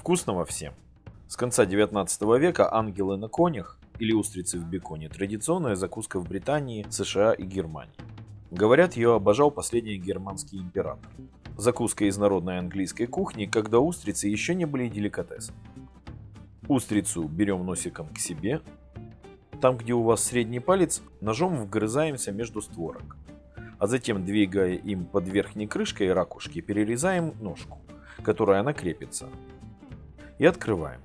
Вкусного всем! С конца 19 века ангелы на конях или устрицы в беконе – традиционная закуска в Британии, США и Германии. Говорят, ее обожал последний германский император. Закуска из народной английской кухни, когда устрицы еще не были деликатесом. Устрицу берем носиком к себе. Там, где у вас средний палец, ножом вгрызаемся между створок. А затем, двигая им под верхней крышкой ракушки, перерезаем ножку, которая накрепится. И открываем.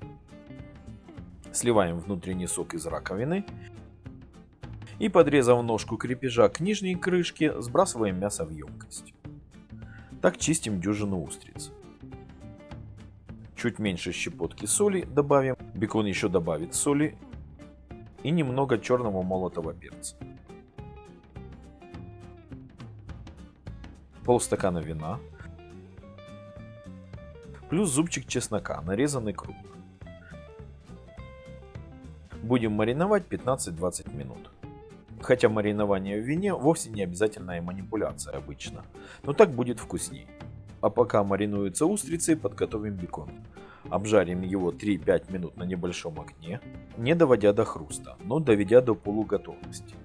Сливаем внутренний сок из раковины и, подрезав ножку крепежа к нижней крышке, сбрасываем мясо в емкость. Так чистим дюжину устриц. Чуть меньше щепотки соли добавим, бекон еще добавит соли и немного черного молотого перца. Полстакана вина, плюс зубчик чеснока, нарезанный крупно. Будем мариновать 15-20 минут. Хотя маринование в вине вовсе не обязательная манипуляция обычно, но так будет вкуснее. А пока маринуются устрицы, подготовим бекон. Обжарим его 3-5 минут на небольшом огне, не доводя до хруста, но доведя до полуготовности.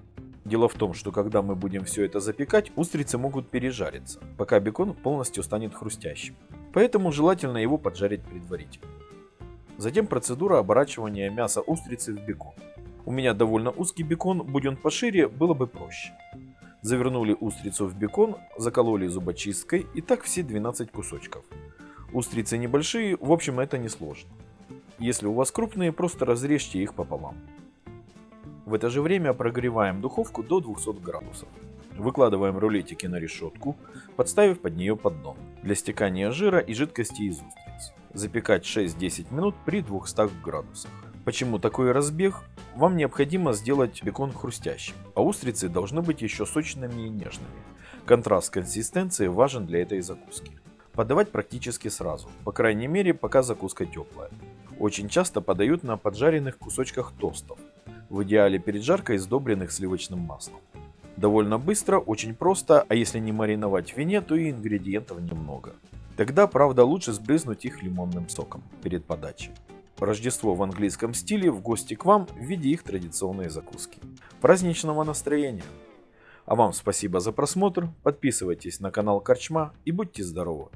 Дело в том, что когда мы будем все это запекать, устрицы могут пережариться, пока бекон полностью станет хрустящим. Поэтому желательно его поджарить предварительно. Затем процедура оборачивания мяса устрицы в бекон. У меня довольно узкий бекон, будь он пошире, было бы проще. Завернули устрицу в бекон, закололи зубочисткой и так все 12 кусочков. Устрицы небольшие, в общем это не сложно. Если у вас крупные, просто разрежьте их пополам. В это же время прогреваем духовку до 200 градусов. Выкладываем рулетики на решетку, подставив под нее поддон для стекания жира и жидкости из устриц. Запекать 6-10 минут при 200 градусах. Почему такой разбег? Вам необходимо сделать бекон хрустящим, а устрицы должны быть еще сочными и нежными. Контраст консистенции важен для этой закуски. Подавать практически сразу, по крайней мере пока закуска теплая. Очень часто подают на поджаренных кусочках тостов, в идеале перед жаркой сдобренных сливочным маслом. Довольно быстро, очень просто, а если не мариновать в вине, то и ингредиентов немного. Тогда, правда, лучше сбрызнуть их лимонным соком перед подачей. Рождество в английском стиле в гости к вам в виде их традиционной закуски. Праздничного настроения! А вам спасибо за просмотр, подписывайтесь на канал Корчма и будьте здоровы!